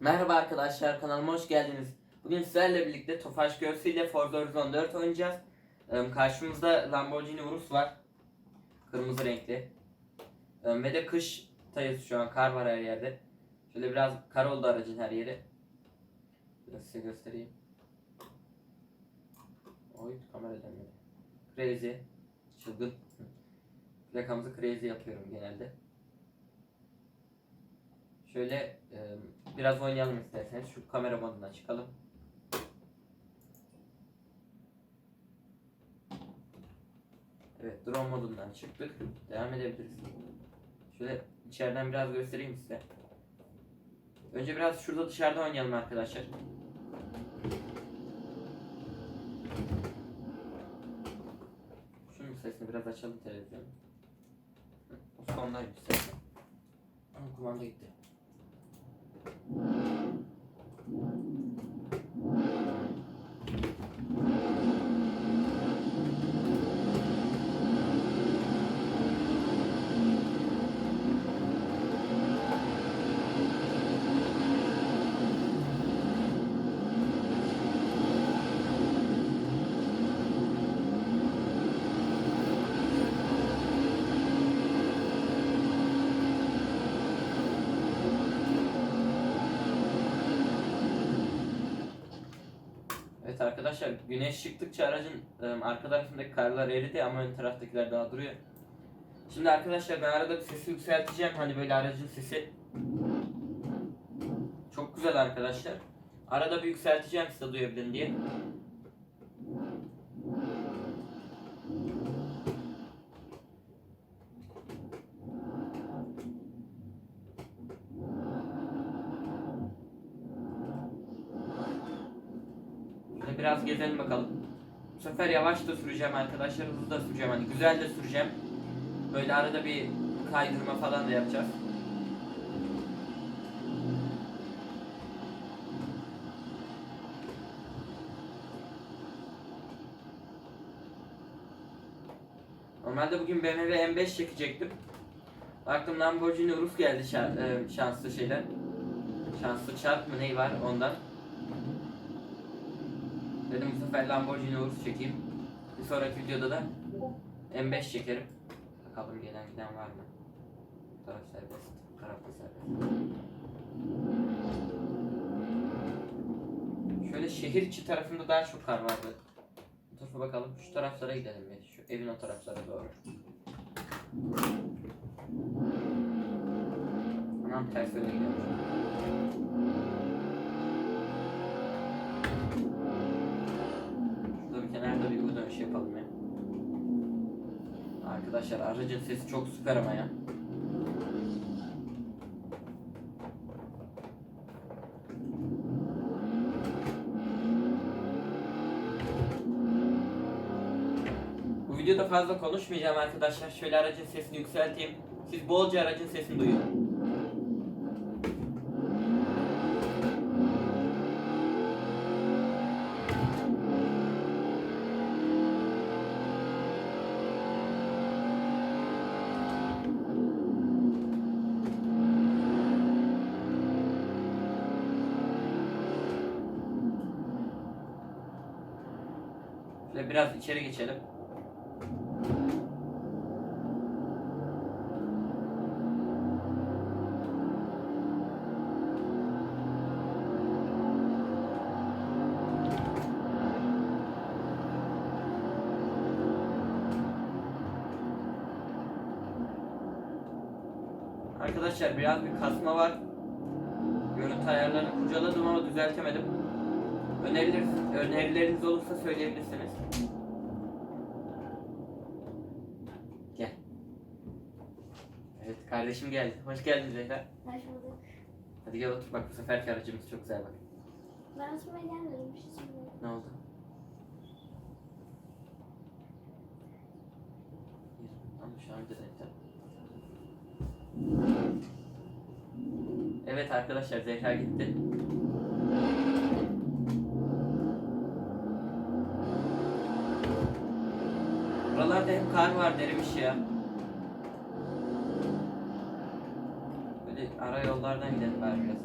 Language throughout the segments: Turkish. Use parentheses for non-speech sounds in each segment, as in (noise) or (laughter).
Merhaba arkadaşlar kanalıma hoş geldiniz. Bugün sizlerle birlikte Tofaş Göğsü ile Forza Horizon 4 oynayacağız. Ee, Karşımızda Lamborghini Urus var. Kırmızı renkli. Ee, Ve de kış tayız şu an kar var her yerde. Şöyle biraz kar oldu aracın her yeri. Biraz size göstereyim. Oy kamera dönmedi. Crazy. Çılgın. Plakamızı crazy yapıyorum genelde. Şöyle e, biraz oynayalım isterseniz. Şu kamera modundan çıkalım. Evet drone modundan çıktık. Devam edebiliriz. Şöyle içeriden biraz göstereyim size. Önce biraz şurada dışarıda oynayalım arkadaşlar. Şunun sesini biraz açalım televizyonu. O sondaymış ses. Ama kumanda gitti. Evet arkadaşlar güneş çıktıkça aracın e, arka tarafındaki karlar eridi ama ön taraftakiler daha duruyor. Şimdi arkadaşlar ben arada sesi yükselteceğim hani böyle aracın sesi çok güzel arkadaşlar. Arada bir yükselteceğim size duyabilin diye. Şöyle biraz gezelim bakalım. Bu sefer yavaş da süreceğim arkadaşlar, hızlı da süreceğim. Hani güzel de süreceğim. Böyle arada bir kaydırma falan da yapacağız. Normalde bugün BMW M5 çekecektim. Baktım Lamborghini Urus geldi e, şanslı şeyden. Şanslı çarp mı ney var ondan. Dedim bu sefer Lamborghini Urus çekeyim. Bir sonraki videoda da M5 çekerim. Bakalım gelen giden var mı? Taraf serbest. Tarafta serbest. Şöyle şehir içi tarafında daha çok kar vardı. Bu tarafa bakalım. Şu taraflara gidelim bir. Şu evin o taraflara doğru. Anam ters yöne gidiyormuş. U dönüş yapalım ya. Arkadaşlar aracın sesi çok süper ama ya. Bu videoda fazla konuşmayacağım arkadaşlar. Şöyle aracın sesini yükselteyim. Siz bolca aracın sesini duyun. Şöyle biraz içeri geçelim. Arkadaşlar biraz bir kasma var. Görüntü ayarlarını kurcaladım ama düzeltemedim. Önerileriniz, önerileriniz söyleyebilirsiniz. Gel. Evet kardeşim geldi. Hoş geldin Zehra. Hoş bulduk. Hadi gel otur bak bu seferki aracımız çok güzel bak. Ben oturmaya gelmedim. Bir şey söyleyeyim. Ne oldu? Ama şu an direkten. Evet arkadaşlar Zehra gitti. Buralarda hep kar var derimiş ya. Böyle ara yollardan gidelim bari biraz.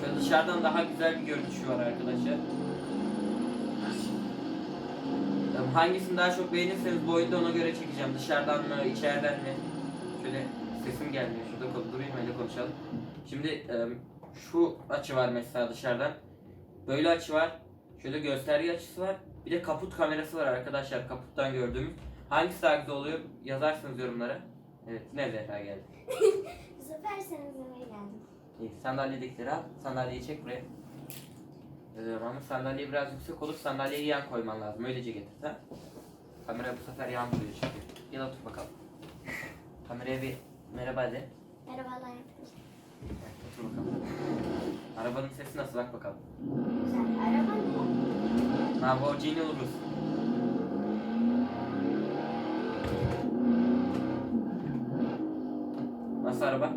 Şöyle dışarıdan daha güzel bir görünüşü var arkadaşlar. Hangisini daha çok beğenirseniz bu oyunda ona göre çekeceğim. Dışarıdan mı, içeriden mi? Şöyle sesim gelmiyor. Şurada durayım öyle konuşalım. Şimdi şu açı var mesela dışarıdan. Böyle açı var. Şöyle gösterge açısı var. Bir de kaput kamerası var arkadaşlar kaputtan gördüğümüz. Hangisi daha güzel oluyor yazarsınız yorumlara. Evet yine Zehra geldi. (laughs) Bu sefer seni izlemeye geldim. İyi, sandalyedekileri al. Sandalyeyi çek buraya. Ee, ama sandalye biraz yüksek olur. Sandalyeyi yan koyman lazım. Öylece getir ha. Kamera bu sefer yan duruyor çünkü. Gel otur bakalım. (laughs) Kameraya bir merhaba de. Merhabalar. Otur bakalım. Arabanın sesi nasıl bak bakalım. Güzel. Araba? Lamborghini Urus. Nasıl araba?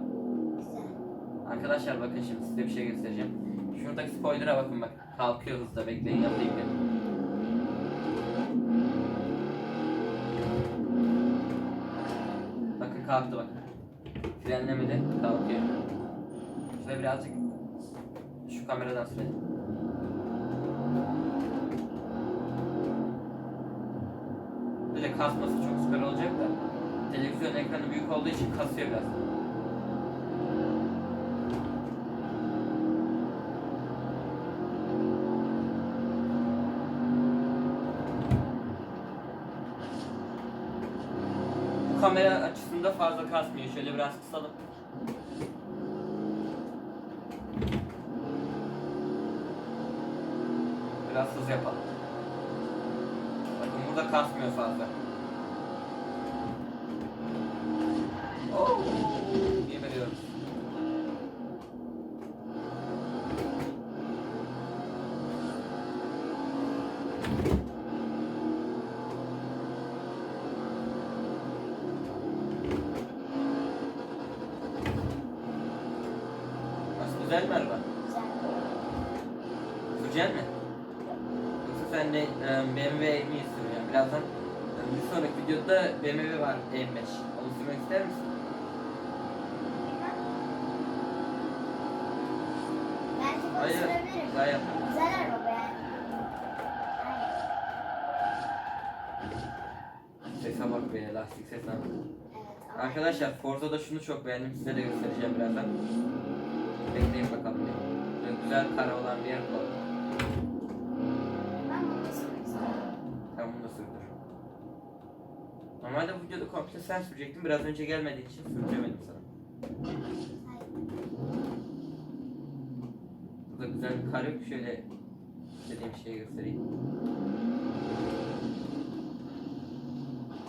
Arkadaşlar bakın şimdi size bir şey göstereceğim. Şuradaki spoiler'a bakın bak. Kalkıyor hızla bekleyin yapayım ben. Bakın kalktı bak. Frenlemedi kalkıyor. Şöyle birazcık şu kameradan sürelim. Böyle kasması çok süper olacak da televizyon ekranı büyük olduğu için kasıyor biraz. Bu kamera açısında fazla kasmıyor. Şöyle biraz kısalım. Biraz hız yapalım. Bakın burada kasmıyor fazla. Oo, geberiyoruz. Nasıl güzel mi araba? Güzel. Mi? Yoksa sen de e, BMW mi sürüyorsun? Birazdan e, bir sonraki videoda BMW var M5. Onu sürmek ister misin? Hayır. Daha yap. Güzel araba yani. Sese bak be, lastik sesine bak. Arkadaşlar Forza'da şunu çok beğendim. Size de göstereceğim birazdan. Bekleyin bakalım. Böyle güzel kara olan bir yer bulalım. Ben bunu sürmek istiyorum. Sen bunu da sürdür. Normalde bu videoda komple sen sürecektin. Biraz önce gelmediğin için sürdüremedim sana. Burada güzel bir kar yok. Şöyle istediğim şeyi göstereyim.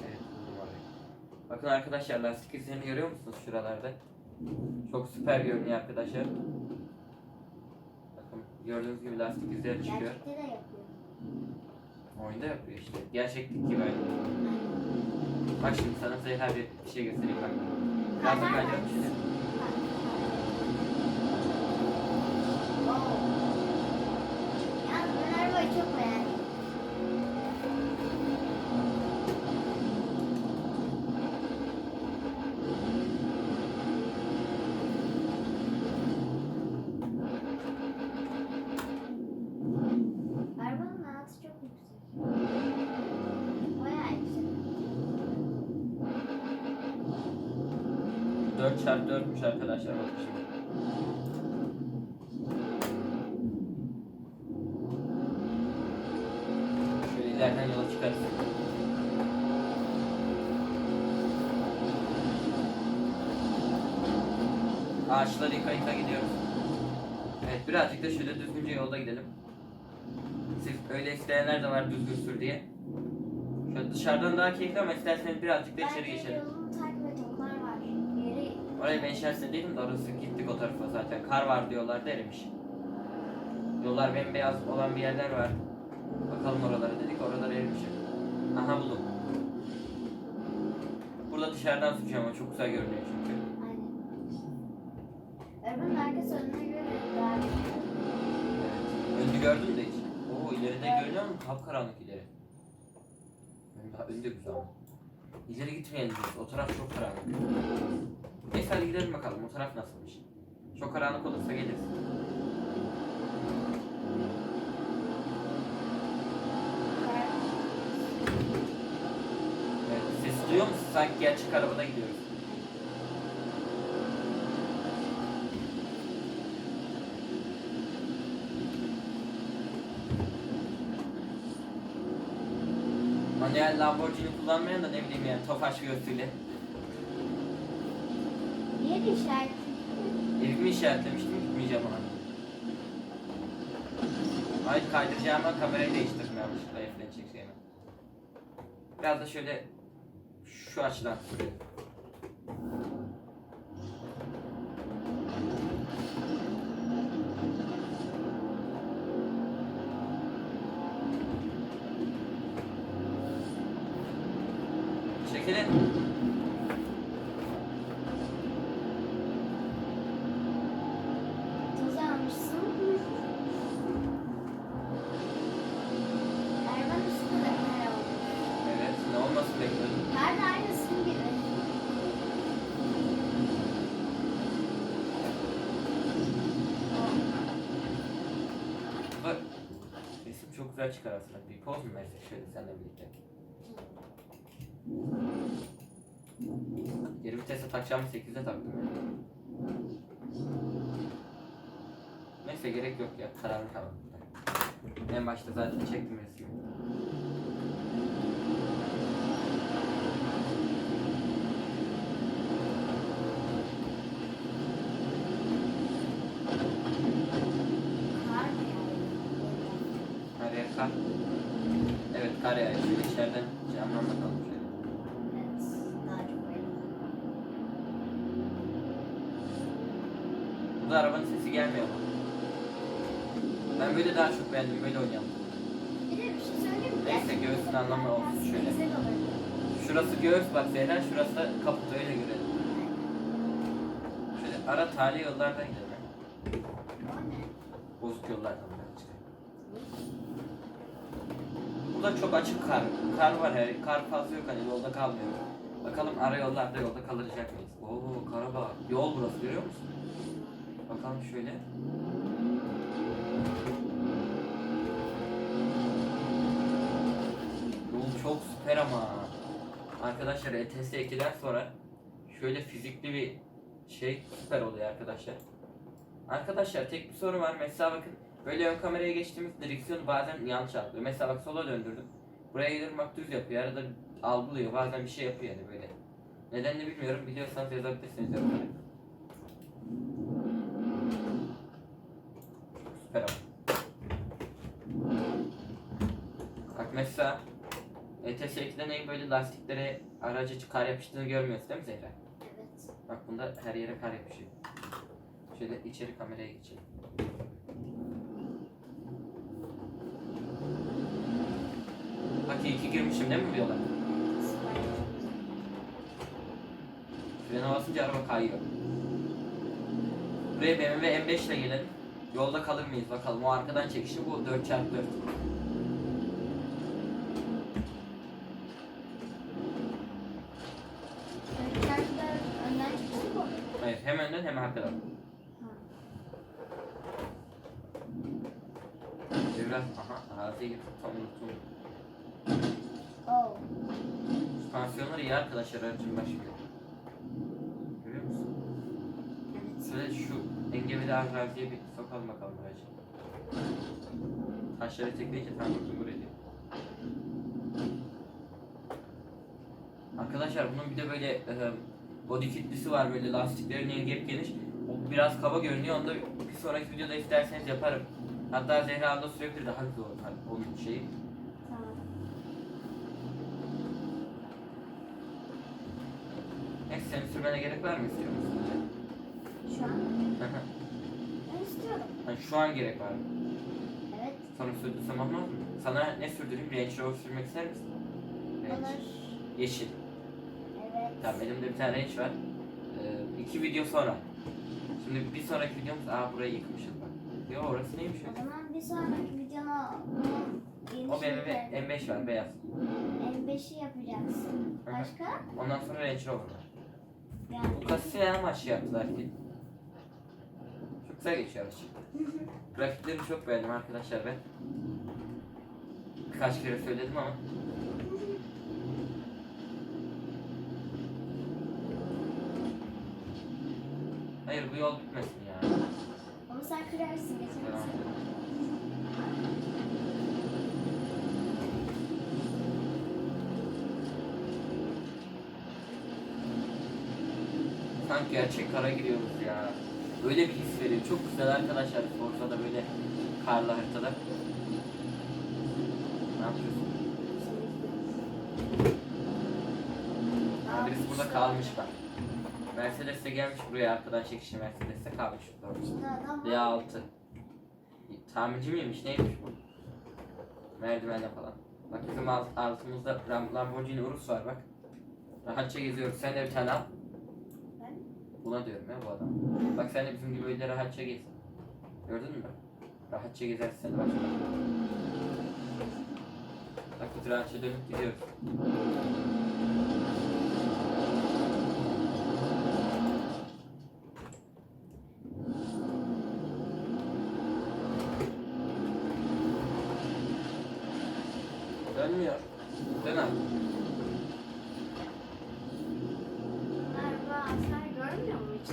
Evet. Bakın arkadaşlar lastik izlerini görüyor musunuz şuralarda? Çok süper görünüyor arkadaşlar. Bakın gördüğünüz gibi lastik izleri çıkıyor. Gerçekte de yapıyor. Oyunda yapıyor işte. Gerçeklik gibi aynı. Bak şimdi sana Zehra bir bir şey göstereyim bak. Da kayacak bir şey. Yalnız ben arabayı çok beğendim. Arabanın altı çok yüksek. Bayağı yüksek. 4 çarpı 4'müş arkadaşlar bakın şimdi. Şöyle ileriden yola çıkarız. Ağaçları yıka yıka gidiyoruz. Evet birazcık da şöyle düzgünce yolda gidelim. Siz öyle isteyenler de var düzgün sür diye. Şöyle dışarıdan daha keyifli ama isterseniz birazcık da içeri geçelim. Oraya ben şahsen değilim de orası gittik o tarafa zaten. Kar var diyorlar erimiş. Yollar bembeyaz olan bir yerler var. Bakalım oralara dedik oralar erimiş. Aha buldum. Burada dışarıdan sıkıyor ama çok güzel görünüyor çünkü. aynen. Arabanın arkası önüne göre daha Evet. Önünü gördün de hiç. Oo ileride görünüyor mu? Kapkaranlık ileri. Daha önde güzel. İleri gitmeyelim biz. O taraf çok karanlık. Neyse hadi gidelim bakalım o taraf nasılmış. Çok karanlık olursa geliriz. Evet, ses duyuyor musun? Sanki gerçek arabada gidiyoruz. Manuel Lamborghini kullanmayan da ne bileyim yani Tofaş göğsüyle. Niye de işaret? Evimi işaretlemiştim gitmeyeceğim ona. Hayır kaydıracağıma kamerayı değiştirdim yanlışlıkla F'den çekeceğime. Biraz da şöyle şu açıdan. Çekilin. Resim çok güzel çıkar aslında. Bir poz mu versek şöyle seninle birlikte? Geri vitese takacağımı 8'e taktım yani. Neyse gerek yok ya, kararlı kaldım. En başta zaten çektim resmi. Kar mı yani? Her yer kar. Kar yağıyor. Şöyle içeriden camdan bakalım şöyle. Evet. Daha çok öyle. Burada arabanın sesi gelmiyor mu? Ben böyle daha çok beğendim. Böyle oynayalım. Bir de bir şey söyleyeyim mi? Neyse, göğsün anlamı olsun şöyle. Güzel olur. Şurası göğüs bak Zehra, şurası da kaput öyle görelim. Şöyle ara tali yollardan gidelim. Bozuk yollardan birazcık. Burada çok açık kar. Kar var her. Kar fazla yok hani yolda kalmıyor. Bakalım ara yollarda yolda kalacak mıyız? Oo kara bak. Yol burası görüyor musun? Bakalım şöyle. Yol çok süper ama. Arkadaşlar ETS 2'den sonra şöyle fizikli bir şey süper oluyor arkadaşlar. Arkadaşlar tek bir soru var. Mesela bakın böyle ön kameraya geçtiğimiz direksiyonu bazen yanlış atlıyor. Mesela bak sola döndürdüm. Buraya gelirim bak düz yapıyor. Arada algılıyor. Bazen bir şey yapıyor yani böyle. Nedenini bilmiyorum. Biliyorsanız yazabilirsiniz yorumlara. Süper ama. Bak mesela ETS 2'de neyin böyle lastiklere araca kar yapıştığını görmüyorsun değil mi Zehra? Evet. Bak bunda her yere kar yapışıyor. Şöyle içeri kameraya geçelim. Ki girmişim değil mi? Süper. Frene basınca araba kayıyor. Buraya BMW M5 ile gelelim. Yolda kalır mıyız bakalım. O arkadan çekişi bu 4x4. Önceden önden çıkışı bu. Hayır hem önden hem arkadan. Biraz aha araziye gittik tam unuttum. Oh. Süspansiyonları iyi arkadaşlar aracın başı. Görüyor musun? Evet. Şu engebeli araziye bir sokalım bakalım aracı. Taşları tekleyince tam kurtulur ediyor. Arkadaşlar bunun bir de böyle e, body kitlisi var böyle lastiklerin yengep geniş. O biraz kaba görünüyor. Onu da bir sonraki videoda isterseniz yaparım. Hatta Zehra abla sürebilir daha güzel olur onun şeyi. Tamam. Senin sürmene gerek var mı istiyor musun? Şu an ben istiyorum. hani şu an gerek var? Evet. Sana sürdürsem olmaz mı? Sana ne sürdüreyim? Range Rover sürmek ister misin? Range. Olur. Yeşil. Evet. Tamam elimde bir tane range var. Ee, iki video sonra. Şimdi bir sonraki videomuz aa burayı yıkmışız bak. Yo orası neymiş O öyle? zaman bir sonraki videona yeni O şeyler- M5 var beyaz. M5'i yapacaksın. Hı hı. Başka? Ondan sonra Range Rover var. Neden maçı yaptılar ki? Çok Güzel geçiyor araç. Grafikleri çok beğendim arkadaşlar ben. Birkaç kere söyledim ama. Hayır bu yol bitmesin ya. Ama sen kırarsın geçemezsin. edelim. Sanki gerçek kara giriyoruz ya. Öyle bir his veriyor. Çok güzel arkadaşlar Forza'da böyle karlı haritada. Ne yapıyorsun? Birisi burada kalmış bak. Mercedes de gelmiş buraya arkadan çekişli Mercedes de kalmış burada. İşte adam var. D6. Tamirci miymiş neymiş bu? Merdivenle falan. Bak bizim alt, altımızda Lamborghini Urus var bak. Rahatça geziyoruz. Sen de bir tane al. Buna diyorum ya bu adam. Bak sen de bizim gibi öyle rahatça gez. Gördün mü? Rahatça gezersin sen de bak. Biz rahatça dönüp gidiyoruz. Dönmüyor. Dön abi. Merhaba, hasar görmüyor mu hiç?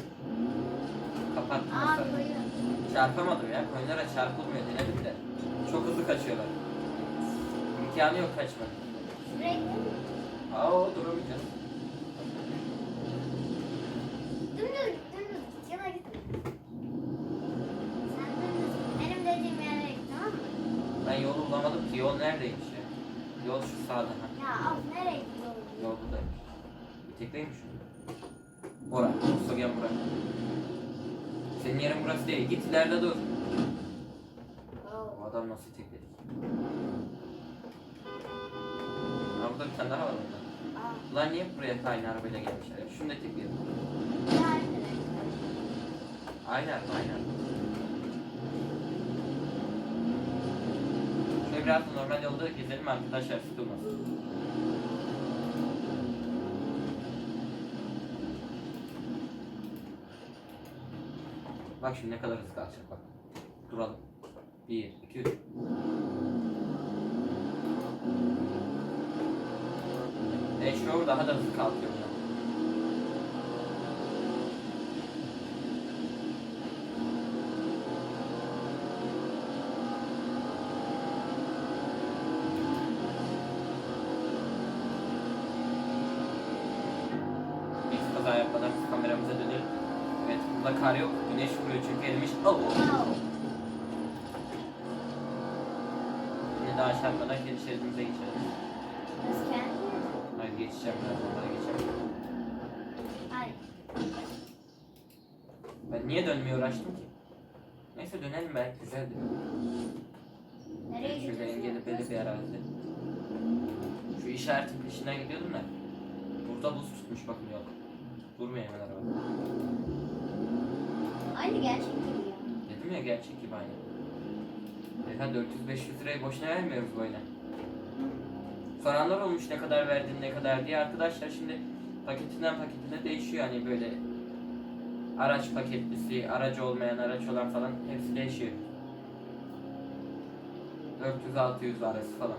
Kapattım. Aa mesela. koyu. Çarpamadım ya. Koyunlara çarpılmıyor denedim de. Çok hızlı kaçıyorlar. İmkanı yok kaçmanın. Sürekli Aa o duramayacağız. dümdüz git, dümdüz git. Yana gitme. Sen dümdüz git. Benim dediğim yere git tamam mı? Ben yolu bulamadım ki. Yol neredeymiş ya? Yol şu sağda ha. Ya of nereye gidiyorsun? Yol buradaymış. İtekleymiş. Bora. Sogen bura. Senin yerin burası değil. Git ileride dur. O adam nasıl itekledi? Aa burada bir tane daha var. Aa. Ulan niye buraya aynı arabayla gelmişler? Şunu da itekleyelim. Nerede? Aynen aynen. Biraz da normal yolda gezelim arkadaşlar sıkılmasın. Bak şimdi ne kadar hızlı kalkacak bak. Duralım. 1, 2, 3. E şu daha da hızlı kalkıyor. bundan. Biz kaza yapmadan biz kameramıza dönelim. Evet burada kar yok. Güneş vuruyor çünkü erimiş. Oh. Yine daha çarpmadan geri şeridimize geçelim. Kendi Hayır geçeceğim biraz onlara geçeceğim. Ay. Ben niye dönmeye uğraştım ki? Neyse dönelim belki güzeldir. Nereye gidiyorsun? engelli belli bir arazide. Şu işaretin peşinden gidiyordum da. Burada buz tutmuş bakın yol. Durmuyor hemen araba. Aynı gerçek gibi ya. Dedim ya gerçek gibi aynı. Efendim 400-500 lirayı boşuna vermiyoruz bu oyuna. Soranlar olmuş ne kadar verdin ne kadar diye arkadaşlar şimdi paketinden paketine değişiyor hani böyle araç paketlisi, aracı olmayan, araç olan falan hepsi değişiyor. 400-600 arası falan.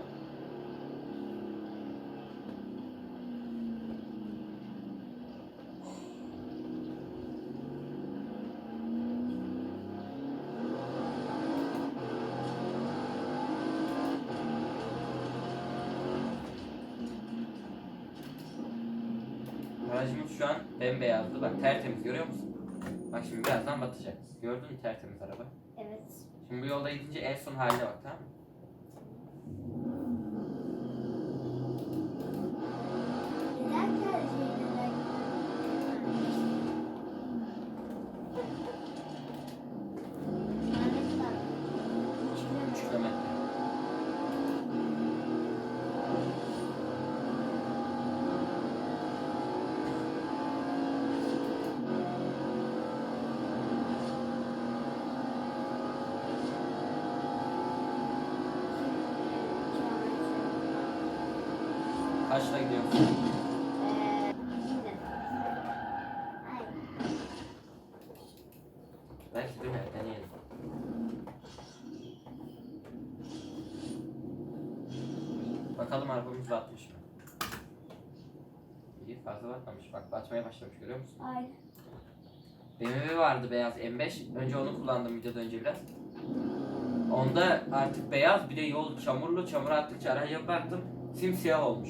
Aracımız şu an bembeyazdı. Bak tertemiz görüyor musun? Bak şimdi birazdan batacak. Gördün mü tertemiz araba? Evet. Şimdi bu yolda gidince en son haline bak tamam Kaçla gidiyorsun? Ay. Belki döner deneyelim. Bakalım arabamız batmış mı? İyi fazla batmamış. Bak batmaya başlamış görüyor musun? Aynen. BMW vardı beyaz M5. Önce onu kullandım videodan önce biraz. Onda artık beyaz bir de yol çamurlu. Çamur attıkça araya baktım simsiyah olmuş.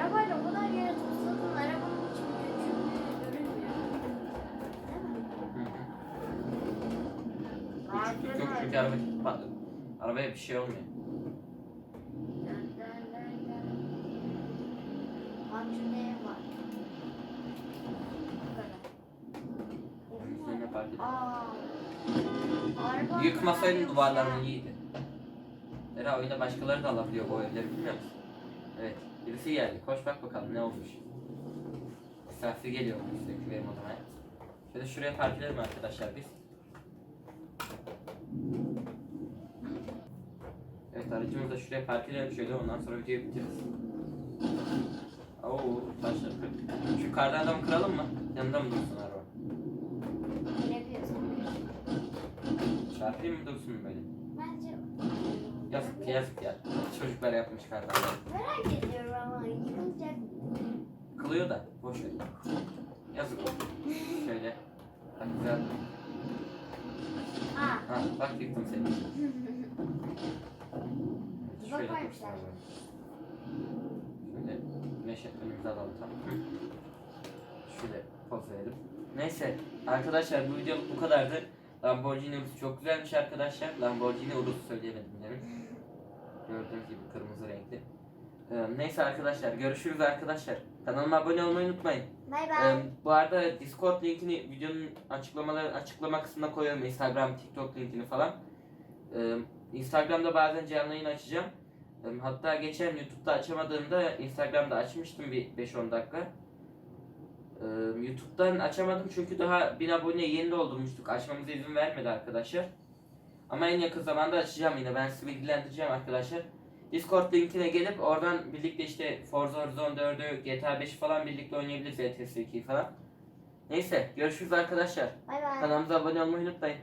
Arabayla o kadar yere topladın arabanın hiçbir gücü görünmüyor. Değil mi? Hı hı. Küçüklük yok çünkü araba pat- arabaya bir şey olmuyor. Dön, dön, dön, dön. Amca var? Bu kadar. Üstüne park edin. Aa. Araba Yıkmasaydın duvarlarını iyiydi. Zira oyunda başkaları da alabiliyor bu evleri bilmiyor musun? Evet. Birisi geldi. Koş bak bakalım ne olmuş. Misafir geliyor üstteki benim odama. Şöyle şuraya park edelim arkadaşlar biz. Evet aracımızı da şuraya park edelim şöyle ondan sonra videoyu bitiririz. Oo taşlar kırık. Şu kardan adamı kıralım mı? Yanında mı dursun araba? Çarpayım mı dursun böyle? Yazık yazık ya. Çocuklar yapmış adamı. merak ediyorum ama yıkılacak. Kılıyor da boş ver. Yazık oldu. Şöyle. Bak güzel. Aa. Ha bak yıktım seni. (laughs) Şöyle koymuşlar. Şöyle güneş önümüze alalım tamam. Şöyle poz verelim. Neyse arkadaşlar bu videoluk bu kadardı. Lamborghini Urus çok güzelmiş arkadaşlar. Lamborghini Urus söyleyemedim demin. Gördüğünüz gibi kırmızı renkli. Ee, neyse arkadaşlar görüşürüz arkadaşlar. Kanalıma abone olmayı unutmayın. Bay bay. Ee, bu arada Discord linkini videonun açıklamaları açıklama kısmına koyuyorum. Instagram, TikTok linkini falan. Ee, Instagram'da bazen canlı yayın açacağım. Hatta geçen YouTube'da açamadığımda Instagram'da açmıştım bir 5-10 dakika. Ee, YouTube'dan açamadım çünkü daha 1000 abone yeni doldurmuştuk. Açmamıza izin vermedi arkadaşlar. Ama en yakın zamanda açacağım yine. Ben sizi bilgilendireceğim arkadaşlar. Discord linkine gelip oradan birlikte işte Forza Horizon 4'ü, GTA 5'i falan birlikte oynayabiliriz. ETS 2'yi falan. Neyse görüşürüz arkadaşlar. Bay bay. Kanalımıza abone olmayı unutmayın.